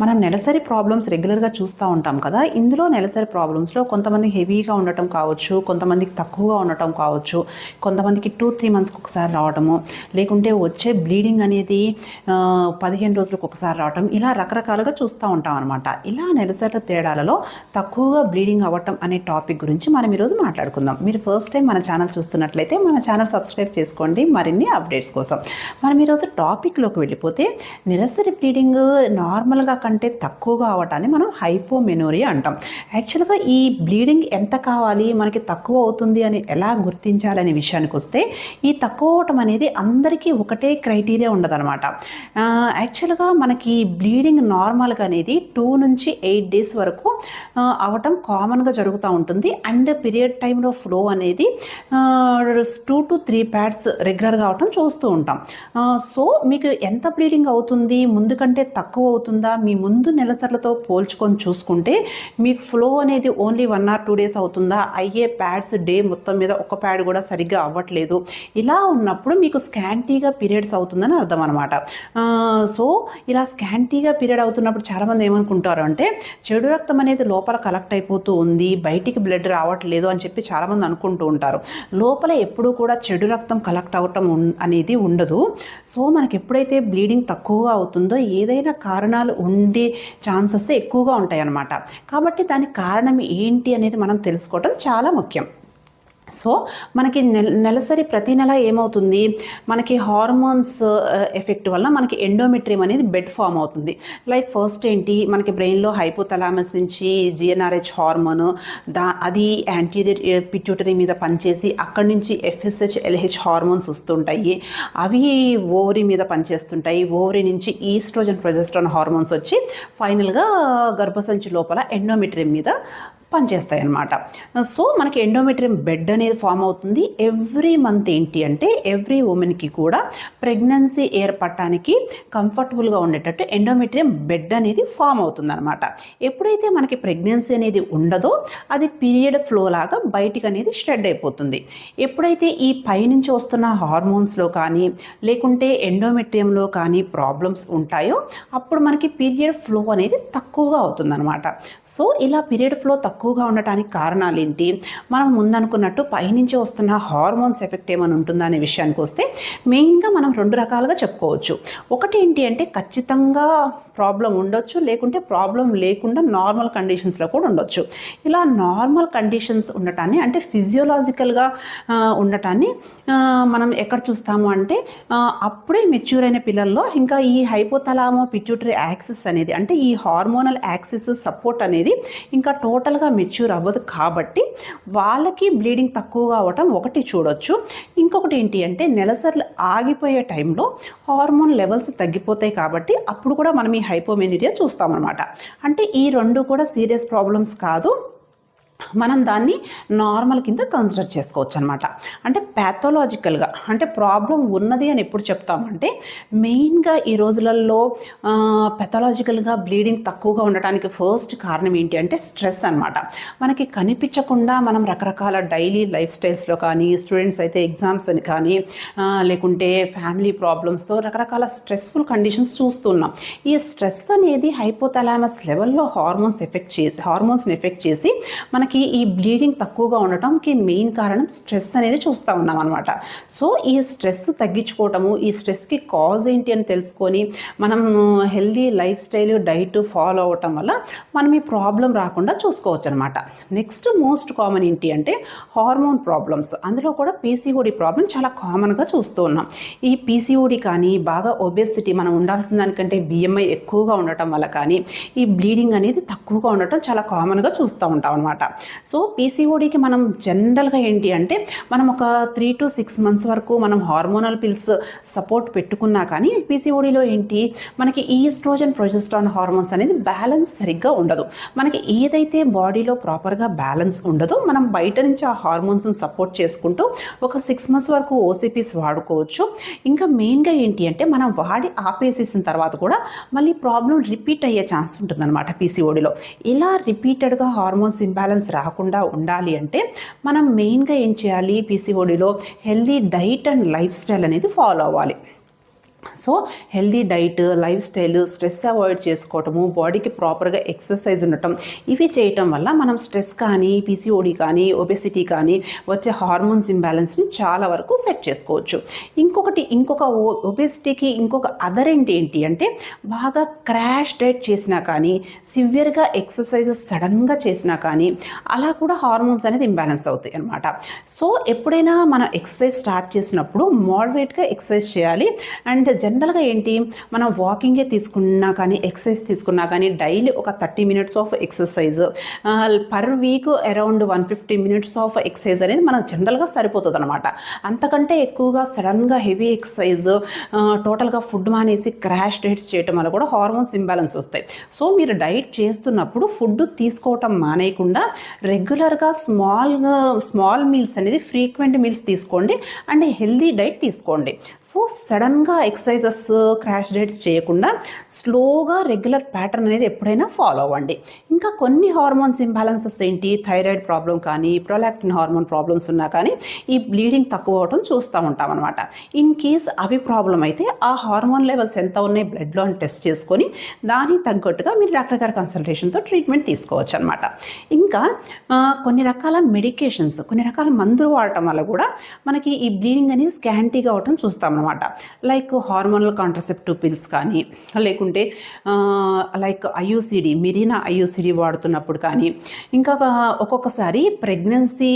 మనం నెలసరి ప్రాబ్లమ్స్ రెగ్యులర్గా చూస్తూ ఉంటాం కదా ఇందులో నెలసరి ప్రాబ్లమ్స్లో కొంతమంది హెవీగా ఉండటం కావచ్చు కొంతమందికి తక్కువగా ఉండటం కావచ్చు కొంతమందికి టూ త్రీ మంత్స్కి ఒకసారి రావటము లేకుంటే వచ్చే బ్లీడింగ్ అనేది పదిహేను రోజులకు ఒకసారి రావటం ఇలా రకరకాలుగా చూస్తూ ఉంటాం అనమాట ఇలా నెలసరి తేడాలలో తక్కువగా బ్లీడింగ్ అవ్వటం అనే టాపిక్ గురించి మనం ఈరోజు మాట్లాడుకుందాం. మీరు ఫస్ట్ టైం మన ఛానల్ చూస్తున్నట్లయితే మన ఛానల్ సబ్స్క్రైబ్ చేసుకోండి. మరిన్ని అప్డేట్స్ కోసం. మనం ఈరోజు టాపిక్లోకి వెళ్ళిపోతే నెలసరి బ్లీడింగ్ నార్మల్గా కంటే తక్కువగా అవటాన్ని మనం హైపోమెనోరియా అంటాం. యాక్చువల్గా ఈ బ్లీడింగ్ ఎంత కావాలి మనకి తక్కువ అవుతుంది అని ఎలా గుర్తించాలనే విషయానికి వస్తే ఈ తక్కువ అవటం అనేది అందరికీ ఒకటే క్రైటీరియా ఉండదన్నమాట. యాక్చువల్గా మనకి బ్లీడింగ్ నార్మల్గా అనేది టూ నుంచి ఎయిట్ డేస్ వరకు అవటం కామన్గా జరుగుతూ ఉంటుంది. అండ్ పీరియడ్ టైంలో ఫ్లో అనేది టూ టు త్రీ ప్యాడ్స్ రెగ్యులర్గా అవటం చూస్తూ ఉంటాం. సో మీకు ఎంత బ్లీడింగ్ అవుతుంది ముందు కంటే తక్కువ అవుతుందా మీ ముందు నెలసర్లతో పోల్చుకొని చూసుకుంటే మీకు ఫ్లో అనేది only one or two days అవుతుందా? అయ్యే ప్యాడ్స్ డే మొత్తం మీద ఒక ప్యాడ్ కూడా సరిగ్గా అవ్వట్లేదు. ఇలా ఉన్నప్పుడు మీకు స్కాంటీగా పీరియడ్స్ అవుతుందని అర్థం అనమాట సో ఇలా స్కాంటీగా పీరియడ్ అవుతున్నప్పుడు చాలామంది ఏమనుకుంటారు అంటే చెడు రక్తం అనేది లోపల కలెక్ట్ అయిపోతూ ఉంది బయటికి బ్లడ్ రావట్లేదు అని చెప్పి చాలామంది అనుకుంటూ ఉంటారు. లోపల ఎప్పుడూ కూడా చెడు రక్తం కలెక్ట్ అవ్వటం ఉన్- అనేది ఉండదు. సో మనకి ఎప్పుడైతే బ్లీడింగ్ తక్కువగా అవుతుందో ఏదైనా కారణాలు ఉండే ఛాన్సెస్ ఎక్కువగా ఉంటాయి అన్నమాట కాబట్టి దానికి కారణం ఏంటి అనేది మనం తెలుసుకోవటం చాలా ముఖ్యం. సో మనకి నెల నెలసరి ప్రతి నెల ఏమవుతుంది? మనకి హార్మోన్స్ ఎఫెక్ట్ వల్ల మనకి ఎండోమెట్రియం అనేది బెడ్ ఫామ్ అవుతుంది. లైక్ ఫస్ట్ ఏంటి? మనకి బ్రెయిన్లో హైపోథలామస్ నుంచి జిఎన్ఆర్హెచ్ హార్మోన్ దా అది యాంటీరియర్ పిట్యూటరీ మీద పనిచేసి అక్కడి నుంచి ఎఫ్ఎస్హెచ్ ఎల్హెచ్ హార్మోన్స్ వస్తుంటాయి. అవి ఓవరీ మీద పనిచేస్తుంటాయి. ఓవరీ నుంచి ఈస్ట్రోజన్ ప్రొజెస్ట్రాన్ హార్మోన్స్ వచ్చి ఫైనల్గా గర్భసంచి లోపల ఎండోమెట్రియం మీద పనిచేస్తాయి అన్నమాట సో మనకి ఎండోమెట్రియం బెడ్ అనేది ఫామ్ అవుతుంది. ఎవ్రీ మంత్ ఏంటి అంటే ఎవ్రీ ఉమెన్కి కూడా ప్రెగ్నెన్సీ ఏర్పడటానికి కంఫర్టబుల్గా ఉండేటట్టు ఎండోమెట్రియం బెడ్ అనేది ఫామ్ అవుతుంది అనమాట ఎప్పుడైతే మనకి ప్రెగ్నెన్సీ అనేది ఉండదో అది పీరియడ్ ఫ్లో లాగా బయటికి అనేది స్ప్రెడ్ అయిపోతుంది. ఎప్పుడైతే ఈ పైనుంచి వస్తున్న హార్మోన్స్లో కానీ లేకుంటే ఎండోమెట్రియంలో కానీ ప్రాబ్లమ్స్ ఉంటాయో అప్పుడు మనకి పీరియడ్ ఫ్లో అనేది తక్కువగా అవుతుందన్నమాట. సో ఇలా పీరియడ్ ఫ్లో తక్కువ తక్కువగా ఉండటానికి కారణాలు ఏంటి మనం ముందనుకున్నట్టు పైనుంచి వస్తున్న హార్మోన్స్ ఎఫెక్ట్ ఏమైనా ఉంటుందా అనే విషయానికి వస్తే మెయిన్గా మనం రెండు రకాలుగా చెప్పుకోవచ్చు. ఒకటి ఏంటి అంటే ఖచ్చితంగా ప్రాబ్లం ఉండొచ్చు లేకుంటే ప్రాబ్లం లేకుండా నార్మల్ కండిషన్స్లో కూడా ఉండొచ్చు. ఇలా నార్మల్ కండిషన్స్ ఉండటాన్ని అంటే ఫిజియోలాజికల్గా ఉండటాన్ని మనం ఎక్కడ చూస్తాము అంటే అప్పుడే మెచ్యూర్ అయిన పిల్లల్లో ఇంకా ఈ హైపోతలామో పిట్యూటరీ యాక్సిస్ అనేది అంటే ఈ హార్మోనల్ యాక్సిస్ సపోర్ట్ అనేది ఇంకా టోటల్గా మెచ్యూర్ అవ్వదు కాబట్టి వాళ్ళకి బ్లీడింగ్ తక్కువగా అవ్వటం ఒకటి చూడొచ్చు. ఇంకొకటి ఏంటి అంటే నెలసర్లు ఆగిపోయే టైంలో హార్మోన్ లెవెల్స్ తగ్గిపోతాయి కాబట్టి అప్పుడు కూడా మనం ఈ హైపోమెనీరియా చూస్తామన్నమాట. అంటే ఈ రెండు కూడా సీరియస్ ప్రాబ్లమ్స్ కాదు. మనం దాన్ని నార్మల్ కింద కన్సిడర్ చేసుకోవచ్చు అనమాట అంటే ప్యాథలాజికల్గా అంటే ప్రాబ్లం ఉన్నది అని ఎప్పుడు చెప్తామంటే మెయిన్గా ఈ రోజులలో పెథలాజికల్గా బ్లీడింగ్ తక్కువగా ఉండటానికి ఫస్ట్ కారణం ఏంటి అంటే స్ట్రెస్ అనమాట మనకి కనిపించకుండా మనం రకరకాల డైలీ లైఫ్ స్టైల్స్లో కానీ స్టూడెంట్స్ అయితే ఎగ్జామ్స్ అని కానీ లేకుంటే ఫ్యామిలీ ప్రాబ్లమ్స్తో రకరకాల స్ట్రెస్ఫుల్ కండిషన్స్ చూస్తున్నాం ఈ స్ట్రెస్ అనేది హైపోథలామస్ లెవెల్లో హార్మోన్స్ ఎఫెక్ట్ చేసి హార్మోన్స్ని ఎఫెక్ట్ చేసి మనకి ఈ బ్లీడింగ్ తక్కువగా ఉండటంకి మెయిన్ కారణం స్ట్రెస్ అనేది చూస్తూ ఉన్నాం అనమాట సో ఈ స్ట్రెస్ తగ్గించుకోవటము ఈ స్ట్రెస్కి కాజ్ ఏంటి అని తెలుసుకొని మనం healthy lifestyle diet follow అవటం వల్ల మనం ఈ ప్రాబ్లం రాకుండా చూసుకోవచ్చు అనమాట నెక్స్ట్ మోస్ట్ కామన్ ఏంటి అంటే హార్మోన్ ప్రాబ్లమ్స్ అందులో కూడా పీసీఓడి ప్రాబ్లం చాలా కామన్గా చూస్తూ ఉన్నాం. ఈ పీసీఓడి కానీ బాగా ఒబేసిటీ మనం ఉండాల్సిన దానికంటే బిఎంఐ ఎక్కువగా ఉండటం వల్ల కానీ ఈ బ్లీడింగ్ అనేది తక్కువగా ఉండటం చాలా కామన్గా చూస్తూ ఉంటాం అనమాట సో పీసీఓడికి మనం జనరల్గా ఏంటి అంటే మనం ఒక త్రీ టు సిక్స్ మంత్స్ వరకు మనం హార్మోనల్ పిల్స్ సపోర్ట్ పెట్టుకున్నా కానీ పీసీఓడిలో ఏంటి మనకి ఈస్ట్రోజన్ ప్రొజెస్ట్రాన్ హార్మోన్స్ అనేది బ్యాలెన్స్ సరిగ్గా ఉండదు. మనకి ఏదైతే బాడీలో ప్రాపర్గా బ్యాలెన్స్ ఉండదో మనం బయట నుంచి ఆ హార్మోన్స్ని సపోర్ట్ చేసుకుంటూ ఒక సిక్స్ మంత్స్ వరకు ఓసీపీస్ వాడుకోవచ్చు. ఇంకా మెయిన్గా ఏంటి అంటే మనం వాడి ఆపేసేసిన తర్వాత కూడా మళ్ళీ ప్రాబ్లం రిపీట్ అయ్యే ఛాన్స్ ఉంటుందన్నమాట పీసీఓడిలో ఇలా రిపీటెడ్గా హార్మోన్స్ ఇంబ్యాలెన్స్ రాకుండా ఉండాలి అంటే మనం మెయిన్గా ఏం చేయాలి? పీసీఓడిలో healthy diet and lifestyle అనేది ఫాలో అవ్వాలి. So healthy diet lifestyle stress avoid చేసుకోవటము బాడీకి ప్రాపర్గా ఎక్సర్సైజ్ ఉండటం ఇవి చేయటం వల్ల మనం స్ట్రెస్ కానీ పీసీఓడి కానీ ఒబెసిటీ కానీ వచ్చే హార్మోన్స్ ఇంబ్యాలెన్స్ని చాలా వరకు సెట్ చేసుకోవచ్చు. ఇంకొకటి ఇంకొక ఒబెసిటీకి ఇంకొక అదర్ ఏంటి ఏంటి అంటే బాగా క్రాష్ డైట్ చేసినా కానీ సివియర్గా ఎక్సర్సైజెస్ సడన్గా చేసినా కానీ అలా కూడా హార్మోన్స్ అనేది ఇంబ్యాలెన్స్ అవుతాయి అనమాట సో ఎప్పుడైనా మనం ఎక్సర్సైజ్ స్టార్ట్ చేసినప్పుడు మోడరేట్గా ఎక్సర్సైజ్ చేయాలి. అండ్ జనరల్గా ఏంటి? మనం వాకింగే తీసుకున్నా కానీ ఎక్సర్సైజ్ తీసుకున్నా కానీ డైలీ ఒక thirty minutes of exercise. Per week around one fifty minutes of exercise అనేది మనకు జనరల్గా సరిపోతుంది అనమాట అంతకంటే ఎక్కువగా సడన్గా హెవీ ఎక్సర్సైజ్ టోటల్గా ఫుడ్ మానేసి క్రాష్ డైట్స్ చేయటం వల్ల కూడా హార్మోన్స్ ఇంబ్యాలెన్స్ వస్తాయి. సో మీరు డైట్ చేస్తున్నప్పుడు ఫుడ్ తీసుకోవటం మానేయకుండా రెగ్యులర్గా స్మాల్గా స్మాల్ మీల్స్ అనేది ఫ్రీక్వెంట్ మీల్స్ తీసుకోండి. అండ్ హెల్దీ డైట్ తీసుకోండి. సో సడన్గా ఎక్సర్సైజ్ ఎక్సర్సైజెస్ క్రాష్ డేట్స్ చేయకుండా స్లోగా రెగ్యులర్ ప్యాటర్న్ అనేది ఎప్పుడైనా ఫాలో అవ్వండి. ఇంకా కొన్ని హార్మోన్స్ ఇంబ్యాలెన్సెస్ ఏంటి? థైరాయిడ్ ప్రాబ్లం కానీ ప్రొలాక్టిన్ హార్మోన్ ప్రాబ్లమ్స్ ఉన్నా కానీ ఈ బ్లీడింగ్ తక్కువ అవటం చూస్తూ ఉంటాం అనమాట ఇన్ కేస్ అవి ప్రాబ్లం అయితే ఆ హార్మోన్ లెవెల్స్ ఎంత ఉన్నాయి బ్లడ్లో టెస్ట్ చేసుకొని దానికి తగ్గట్టుగా మీరు డాక్టర్ గారి కన్సల్టేషన్తో ట్రీట్మెంట్ తీసుకోవచ్చు అనమాట ఇంకా కొన్ని రకాల మెడికేషన్స్ కొన్ని రకాల మందులు వాడటం వల్ల కూడా మనకి ఈ బ్లీడింగ్ అనేది స్కాంటీగా అవటం చూస్తామన్నమాట లైక్ హార్మోనల్ కాంట్రసెప్టివ్ పిల్స్ కానీ లేకుంటే లైక్ ఐయూసిడి మిరీనా ఐయూసిడి వాడుతున్నప్పుడు కానీ ఇంకా ఒక్కొక్కసారి ప్రెగ్నెన్సీ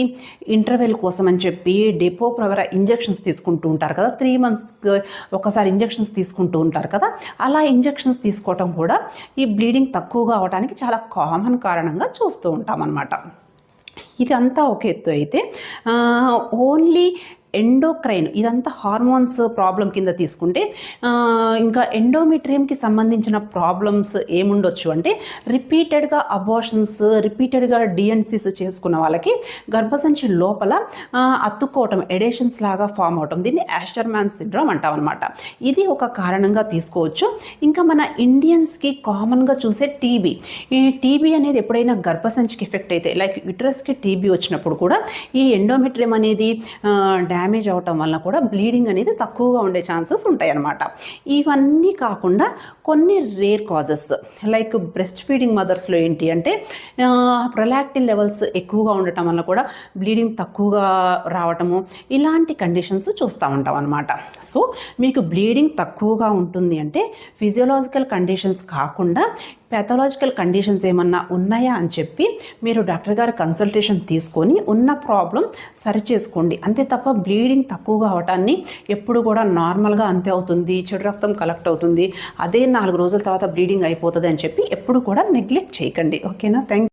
ఇంటర్వెల్ కోసం అని చెప్పి డెపో ప్రవర ఇంజెక్షన్స్ తీసుకుంటూ ఉంటారు కదా త్రీ మంత్స్ ఒకసారి ఇంజెక్షన్స్ తీసుకుంటూ ఉంటారు కదా అలా ఇంజెక్షన్స్ తీసుకోవటం కూడా ఈ బ్లీడింగ్ తక్కువగా అవడానికి చాలా కామన్ కారణంగా చూస్తూ ఉంటాం అన్నమాట ఇదంతా ఒక ఎత్తు అయితే ఓన్లీ ఎండోక్రైన్ ఇదంతా హార్మోన్స్ ప్రాబ్లం కింద తీసుకుంటే ఇంకా ఎండోమెట్రియంకి సంబంధించిన ప్రాబ్లమ్స్ ఏముండొచ్చు అంటే రిపీటెడ్గా అబార్షన్స్ రిపీటెడ్గా డిఎన్సీస్ చేసుకున్న వాళ్ళకి గర్భసంచి లోపల అత్తుకోవటం అతుక్కోవటం ఎడేషన్స్ లాగా ఫామ్ అవటం దీన్ని యాస్టర్మ్యాన్ సిండ్రోమ్ అంటాం అనమాట ఇది ఒక కారణంగా తీసుకోవచ్చు. ఇంకా మన ఇండియన్స్కి కామన్గా చూసే టీబీ. ఈ టీబీ అనేది ఎప్పుడైనా గర్భసంచికి ఎఫెక్ట్ అయితే లైక్ యుటరస్కి టీబీ వచ్చినప్పుడు కూడా ఈ ఎండోమెట్రియం అనేది డ్యామేజ్ అవటం వల్ల కూడా బ్లీడింగ్ అనేది తక్కువగా ఉండే ఛాన్సెస్ ఉంటాయి అన్నమాట ఇవన్నీ కాకుండా కొన్ని rare causes like breast feeding మదర్స్లో ఏంటి అంటే ప్రొలాక్టిన్ లెవెల్స్ ఎక్కువగా ఉండటం వల్ల కూడా బ్లీడింగ్ తక్కువగా రావటము ఇలాంటి కండిషన్స్ చూస్తూ ఉంటాం అనమాట సో మీకు బ్లీడింగ్ తక్కువగా ఉంటుంది అంటే ఫిజియోలాజికల్ కండిషన్స్ కాకుండా పెథలాజికల్ కండిషన్స్ ఏమన్నా ఉన్నాయా అని చెప్పి మీరు డాక్టర్ గారి కన్సల్టేషన్ తీసుకొని ఉన్న ప్రాబ్లం సరి చేసుకోండి. అంతే తప్ప బ్లీడింగ్ తక్కువగా అవటాన్ని ఎప్పుడు కూడా నార్మల్గా అంతే అవుతుంది చెడు రక్తం కలెక్ట్ అవుతుంది. అదే నాలుగు రోజుల తర్వాత బ్లీడింగ్ అయిపోతుంది అని చెప్పి ఎప్పుడు కూడా నెగ్లెక్ట్ చేయకండి. ఓకేనా? థ్యాంక్